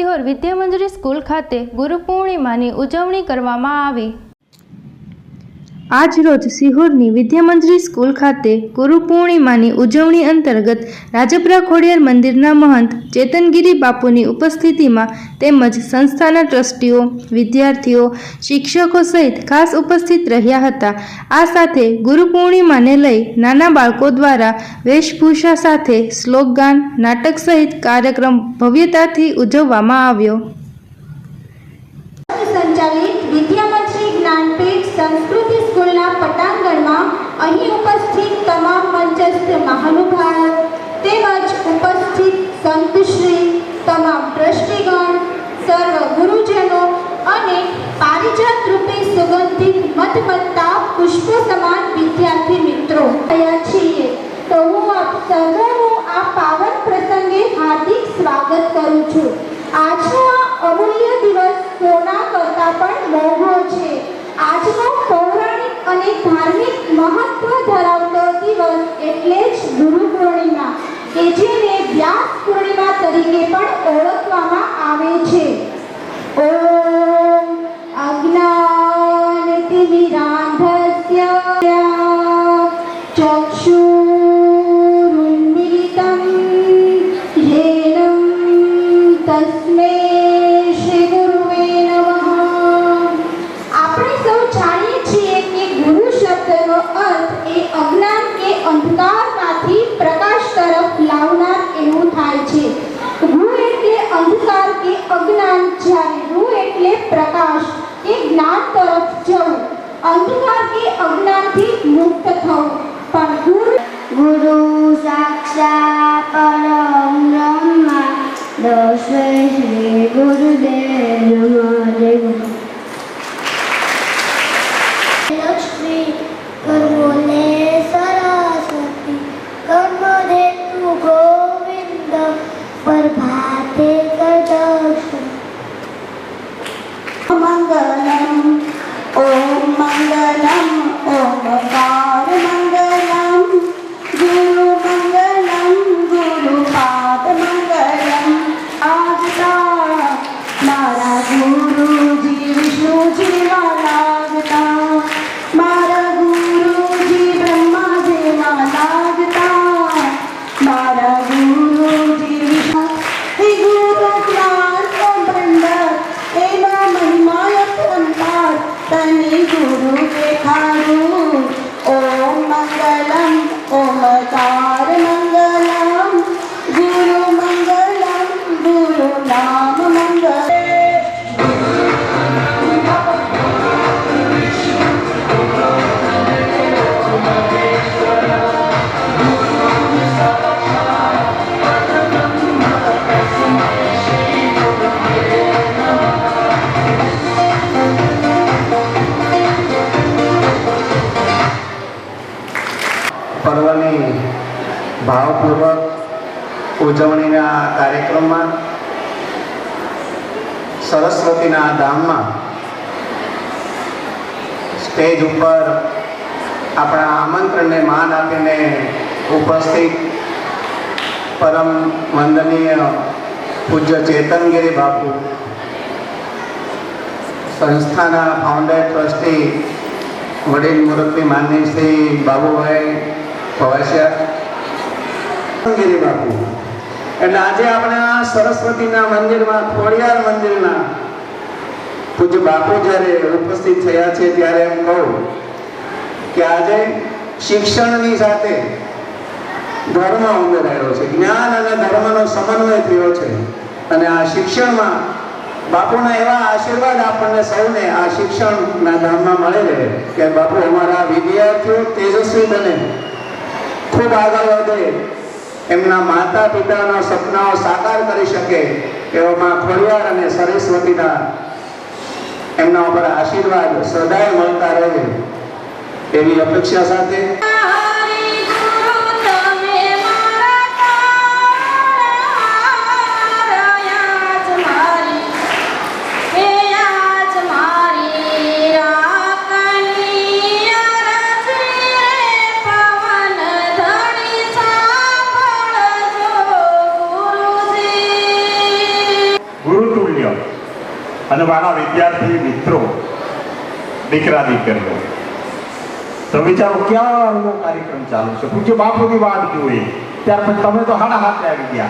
Sihor વિદ્યામંજરી school ખાતે ગુરુ પૂર્ણિમાની ઉજવણી કરવામાં આવી. આજ રોજ સિહોરની વિદ્યામંત્રી સ્કૂલ ખાતે ગુરુ પૂર્ણિમાની ઉજવણી અંતર્ગત રાજપરા ખોડિયાર મંદિરના મહંત ચેતનગીરી બાપુની ઉપસ્થિતિમાં તેમજ સંસ્થાના ટ્રસ્ટીઓ, વિદ્યાર્થીઓ, શિક્ષકો સહિત ખાસ ઉપસ્થિત રહ્યા હતા. આ સાથે ગુરુ પૂર્ણિમાને લઈ નાના બાળકો દ્વારા વેશભૂષા સાથે શ્લોકગાન નાટક સહિત કાર્યક્રમ ભવ્યતાથી ઉજવવામાં આવ્યો. સંચાલિત વિદ્યામંત્રી જ્ઞાનપીઠ સંસ્કૃતિ પટાંગણમાં અહીં ઉપસ્થિત તમામ મંચસ્થ મહાનુભાવ તેમજ ઉપસ્થિત સંતશ્રી તમામ ટ્રસ્ટીગણ, સર્વ ગુરુજનો અને પારિજાત રૂપે સુગંધિત મતમત્તા પુષ્પો સમાન વિદ્યાર્થી મિત્રો થયા છીએ. તો હું આપ સર્વનું આ પાવન પ્રસંગે હાર્દિક સ્વાગત કરું છું આજનો આ અમૂલ્ય દિવસ સોના કરતાં પણ મોંઘો છે આજનો પૌરાણિક અને ધાર્મિક મહત્વ ધરાવતો દિવસ એટલે જ ગુરુ પૂર્ણિમા કે જેને વ્યાસ પૂર્ણિમા તરીકે પણ ઓળખવામાં આવે છે. ઓમ અજ્ઞાનતિમિરાંધસ્ય કે જ્ઞાન તરફ જવું અંધકાર કે અજ્ઞાનથી મુક્ત થવું પણ ગુરુ ગુરુ સાક્ષાત પરમ બ્રહ્મ દોષે शनि गुरु के खारू ओम मंगलम ओम तारणम ભાવપૂર્વક ઉજવણીના કાર્યક્રમમાં સરસ્વતીના ધામમાં સ્ટેજ ઉપર આપણા આમંત્રણને માન આપીને ઉપસ્થિત પરમ વંદનીય પૂજ્ય ચેતનગીરી બાપુ, સંસ્થાના ફાઉન્ડર ટ્રસ્ટી વડીલ મુરબ્બી માનની શ્રી બાબુભાઈ ભવાસિયા ગીરી બાપુ. એટલે આજે આપણે આ સરસ્વતીના મંદિરમાં, ખોડિયાર મંદિરના પૂજ્ય બાપુ જ્યારે ઉપસ્થિત થયા છે ત્યારે એમ કહું કે આજે શિક્ષણની સાથે ધર્મ ઉમેરાયો છે. જ્ઞાન અને ધર્મનો સમન્વય થયો છે. અને આ શિક્ષણમાં બાપુના એવા આશીર્વાદ આપણને સૌને આ શિક્ષણના ધામમાં મળે રહે કે બાપુ અમારા વિદ્યાર્થીઓ તેજસ્વી બને. ખૂબ આગળ વધે. એમના માતા પિતાના સપનાઓ સાકાર કરી શકે એવામાં ખોડિયાર અને સરસ્વતીના એમના ઉપર આશીર્વાદ સદાય મળતા રહે એવી અપેક્ષા સાથે અને મારા વિદ્યાર્થી મિત્રો, દીકરા દીકરીઓ, તો વિચારો ક્યારનો કાર્યક્રમ ચાલુ છે? પૂછ્યો બાપુની વાત જોઈએ. ત્યાર પછી તમે તો હાડા હાથે આવી ગયા.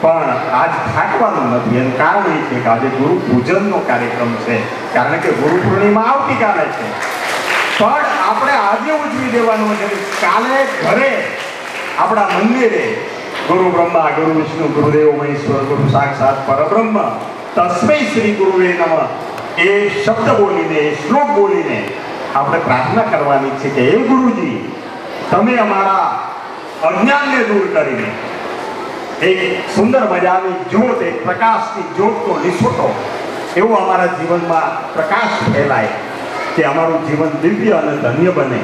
પણ આજ થાકવાનું નથી. એનું કારણ એ છે કે આજે ગુરુ પૂજનનો કાર્યક્રમ છે. કારણ કે ગુરુ પૂર્ણિમા આવતીકાલે છે. પણ આપણે આજે ઉજવી દેવાનું છે કાલે ઘરે આપણા મંદિરે ગુરુ બ્રહ્મા, ગુરુ વિષ્ણુ, ગુરુદેવ, મહેશ્વર, ગુરુ સાક્ષાત, પરબ્રહ્મ તસ્મૈ શ્રી ગુરુવે નમઃ એ શબ્દ બોલીને શ્લોક બોલીને આપણે પ્રાર્થના કરવાની છે કે હે ગુરુજી, તમે અમારા અજ્ઞાનને દૂર કરીને એક સુંદર મજાની જ્યોત, એક પ્રકાશની જ્યોતનો નિસોટો એવો અમારા જીવનમાં પ્રકાશ ફેલાય, કે અમારું જીવન દિવ્ય અને ધન્ય બને.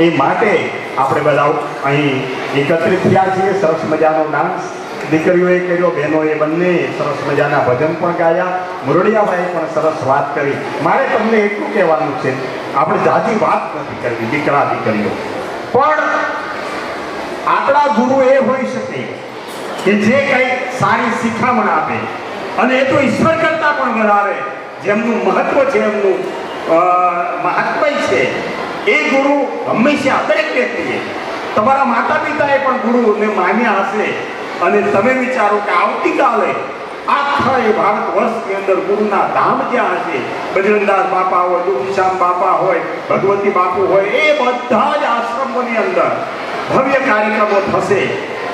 એ માટે આપણે બધા અહીં એકત્રિત થયા છીએ, સરસ મજાનો ડાન્સ દીકરીઓએ કર્યો, બહેનોએ બંને સરસ મજાના ભજન પણ ગાયા. મુરડિયાભાઈ પણ સરસ વાત કરી. મારે તમને એટલું કહેવાનું છે, આપણે જાજી વાત નથી કરવી, દીકરા, દીકરીઓ. પણ આપણા ગુરુ એ હોઈ શકે કે જે કંઈ સારી શિખામણ આપે અને એ તો ઈશ્વર કરતાં પણ વધારે જેમનું મહત્વ છે, એમનું મહાત્મય છે, એ ગુરુ હંમેશા દરેક વ્યક્તિએ. તમારા માતા પિતાએ પણ ગુરુને માન્યા હશે. અને તમે વિચારો કે આવતીકાલે આખા એ ભારત વર્ષની અંદર ગુરુના ધામ જ્યાં હશે, બજરંગદાસ બાપા હોય દુખીશ્યામ બાપા હોય, ભગવતી બાપુ હોય, એ બધા જ આશ્રમોની અંદર ભવ્ય કાર્યક્રમો થશે.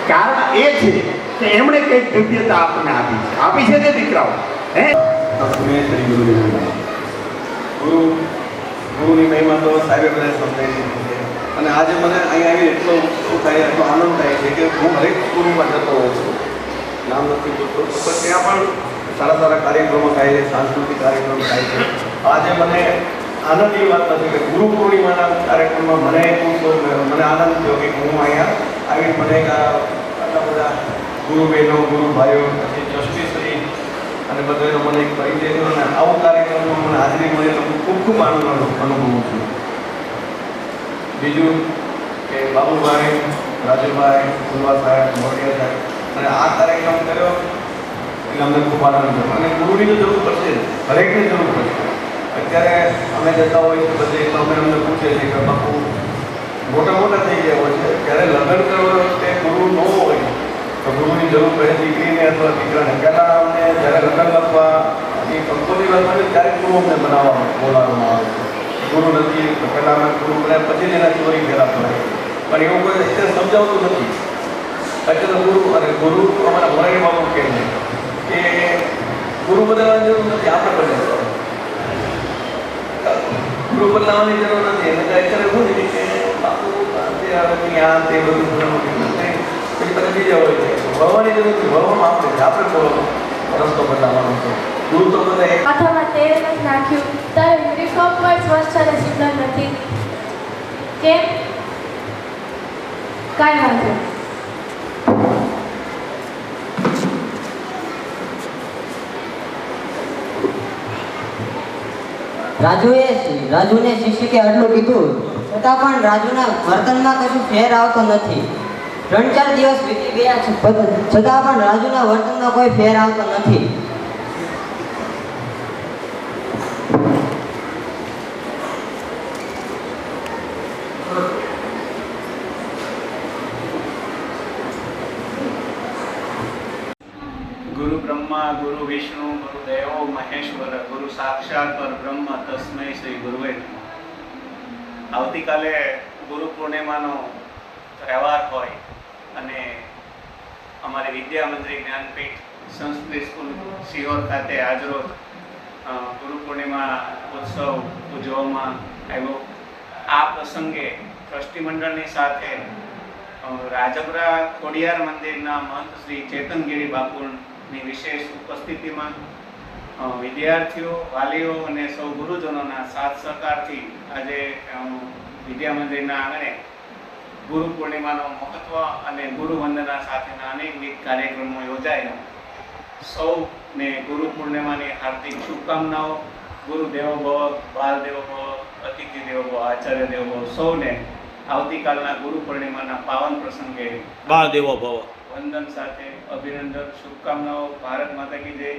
કારણ એ છે કે એમણે કંઈક દિવ્યતા આપણને આપી છે. આપી છે તે દીકરાઓ. હે? ગુરુ ગુરુ, ગુરુની મહિમા તો સાહેબે બધા સમજાવી છે અને આજે મને અહીંયા આવી એટલો શું થાય, એટલો આનંદ થાય છે કે હું હરેક સ્કૂલમાં જતો હોઉં છું. નામ નથી જોતો. પણ ત્યાં પણ સારા સારા કાર્યક્રમો થાય છે, સાંસ્કૃતિક કાર્યક્રમ થાય છે. આજે મને આનંદ એ વાત નથી કે ગુરુ પૂર્ણિમાના કાર્યક્રમમાં મને ખૂબ મને આનંદ થયો કે હું અહીંયા આવી મને આટલા બધા ગુરુ બહેનો, ગુરુ ભાઈઓ, પછી જસ્ટિસરી અને બધાનો મને એક પરિચય થયો અને આવો કાર્યક્રમમાં મને હાજરી મળે તો હું ખૂબ ખૂબ આનંદ અનુ- અનુભવું છું. બીજું કે બાબુભાઈ રાજુભાઈ ગુરવા સાહેબ મોટિયા સાહેબ. અને આ કાર્યક્રમ કર્યો એટલે અમને ખૂબ આનંદ થયો. અને ગુરુની તો જરૂર પડશે. જ. હરેકને જરૂર પડશે. અત્યારે અમે જતા હોઈએ છીએ બધે તો અમે અમને પૂછે છે કે બાપુ, મોટા મોટા થઈ ગયા હોય છે. ત્યારે લગ્ન કરવા વખતે ગુરુ ન હોય, તો ગુરુની જરૂર પડે દીકરીને અથવા દીકરાને. પહેલાં અમને જ્યારે લગ્ન લખવા, એ કંકોત્રી લખવાની ત્યારે ગુરુ અમને બનાવવા, બોલાવવામાં આવે છે. ગુરુ નથી પહેલાં ગુરુ બોલાય પછી જ એના ચોરી ફેરા પડે પણ એવું કોઈ અત્યારે સમજાવતું નથી. અત્યારે ગુરુ અને ગુરુ અમારા મોરારી બાબુ છે કે ગુરુ બદલવાની જરૂર નથી, આપણે બદલાવ ગુરુ બદલાવાની જરૂર નથી. એટલે અત્યારે શું છે કે બધું પછી તમે બીજા હોય છે. ભણવાની જરૂર નથી, ભણવામાં આપણે આપણે બોલો. રસ્તો ગુરુ તો બધા નથી પણ સ્વચ્છ અને સુંદર નથી. કેમ? કાંઈ વાંધો રાજુએ રાજુને શિક્ષકે આટલું કીધું, છતાં પણ રાજુના વર્તનમાં કશું ફેર આવતો નથી. ત્રણ ચાર દિવસ વીતી ગયા છે, છતાં પણ રાજુના વર્તનમાં કોઈ ફેર આવતો નથી ગુરુ ગુરુ વિષ્ણુ, ગુરુ દેવો, મહેશ્વર, ગુરુ સાક્ષાત પર બ્રહ્મ તસ્મય શ્રી ગુરુવે આવતીકાલે ગુરુ પૂર્ણિમાનો તહેવાર હોય અને અમારી વિદ્યા મંદિર જ્ઞાનપીઠ સંસ્કૃત સ્કૂલ સિહોર ખાતે આજરોજ ગુરુ પૂર્ણિમા ઉત્સવ ઉજવવામાં આવ્યો. આ પ્રસંગે ટ્રસ્ટી મંડળની સાથે રાજપરા ખોડિયાર મંદિરના મહંત શ્રી ચેતનગીરી બાપુની વિશેષ ઉપસ્થિતિમાં વિદ્યાર્થીઓ, વાલીઓ અને સૌ ગુરુજનોના સાથ સહકારથી આજે વિદ્યા મંદિરના આંગણે ગુરુ પૂર્ણિમાનો મહત્વ અને ગુરુ વંદના સાથેના અનેકવિધ કાર્યક્રમો યોજાયા. સૌને ગુરુ પૂર્ણિમાની હાર્દિક શુભકામનાઓ. ગુરુ દેવો ભવ બાલ દેવો ભવ અતિથિ દેવો આચાર્ય દેવો ભવ, સૌને આવતીકાલના ગુરુ પૂર્ણિમાના પાવન પ્રસંગે બાળ દેવો ભવ. વંદન સાથે અભિનંદન શુભકામનાઓ ભારત માતા કી જય.